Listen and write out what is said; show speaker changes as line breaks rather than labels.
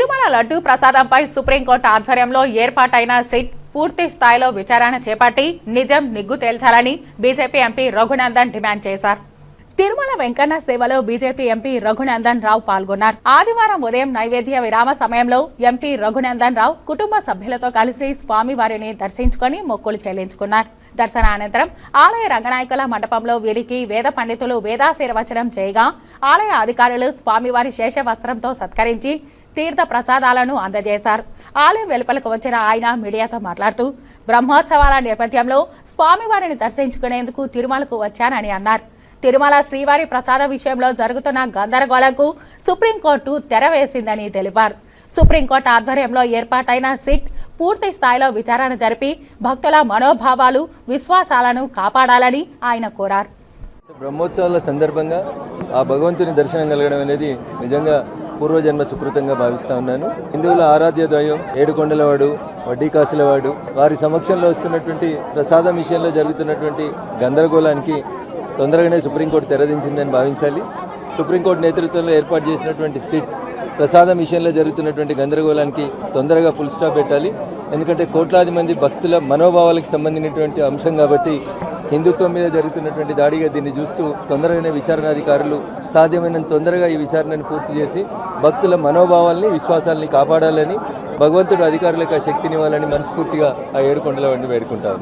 Tirumala laddu ప్రసాదంపై supreme court ఆధ్వర్యంలో ఏర్పాటైన SIT పూర్తి స్థాయిలో విచారణ చేపట్టి నిజం నిగ్గు తేల్చాలని బీజేపీ ఎంపీ రఘునందన్ డిమాండ్ చేశారు. తిరుమల వెంకన్న సేవలో బీజేపీ ఎంపీ రఘునందన్ రావు పాల్గొన్నారు. ఆదివారం ఉదయం నైవేద్య విరామ సమయంలో ఎంపీ రఘునందన్ రావు కుటుంబ సభ్యులతో కలిసి స్వామివారిని దర్శించుకొని మొక్కులు చెల్లించుకున్నారు. దర్శన అనంతరం ఆలయ రంగనాయకుల మండపంలో వీరికి వేద పండితులు వేదాశీర్వచనం చేయగా ఆలయ అధికారులు స్వామివారి శేష వస్త్రంతో సత్కరించి తీర్థ ప్రసాదాలను అందజేశారు. ఆలయం వెలుపలకు వచ్చిన ఆయన మీడియాతో మాట్లాడుతూ బ్రహ్మోత్సవాల నేపథ్యంలో స్వామివారిని దర్శించుకునేందుకు తిరుమలకు వచ్చానని అన్నారు. తిరుమల శ్రీవారి ప్రసాద విషయంలో జరుగుతున్న గందరగోళంకు సుప్రీంకోర్టు తెరవేసిందని తెలిపారు. సుప్రీంకోర్టు ఆధ్వర్యంలో ఏర్పాటైన సిట్ పూర్తి స్థాయిలో విచారణ జరిపి భక్తుల మనోభావాలు విశ్వాసాలను కాపాడాలని ఆయన కోరారు.
బ్రహ్మోత్సవాల సందర్భంగా ఆ భగవంతుని దర్శనం కలగడం అనేది నిజంగా పూర్వజన్మ సుకృతంగా భావిస్తా ఉన్నాను. హిందువుల ఆరాధ్య ద్వయం ఏడుకొండలవాడు వడ్డీ కాసులవాడు వారి సమక్షంలో వస్తున్నటువంటి ప్రసాదం విషయంలో జరుగుతున్నటువంటి గందరగోళానికి తొందరగానే సుప్రీంకోర్టు తెరదించిందని భావించాలి. సుప్రీంకోర్టు నేతృత్వంలో ఏర్పాటు చేసినటువంటి సిట్ ప్రసాదం విషయంలో జరుగుతున్నటువంటి గందరగోళానికి తొందరగా ఫుల్ స్టాప్ పెట్టాలి. ఎందుకంటే కోట్లాది మంది భక్తుల మనోభావాలకు సంబంధించినటువంటి అంశం కాబట్టి హిందుత్వం మీద జరుగుతున్నటువంటి దాడిగా దీన్ని చూస్తూ తొందరగానే విచారణాధికారులు సాధ్యమైనంత తొందరగా ఈ విచారణను పూర్తి చేసి భక్తుల మనోభావాల్ని విశ్వాసాలని కాపాడాలని భగవంతుడు అధికారులకు ఆ శక్తినివ్వాలని మనస్ఫూర్తిగా ఆ ఏడుకొండల వండి వేడుకుంటా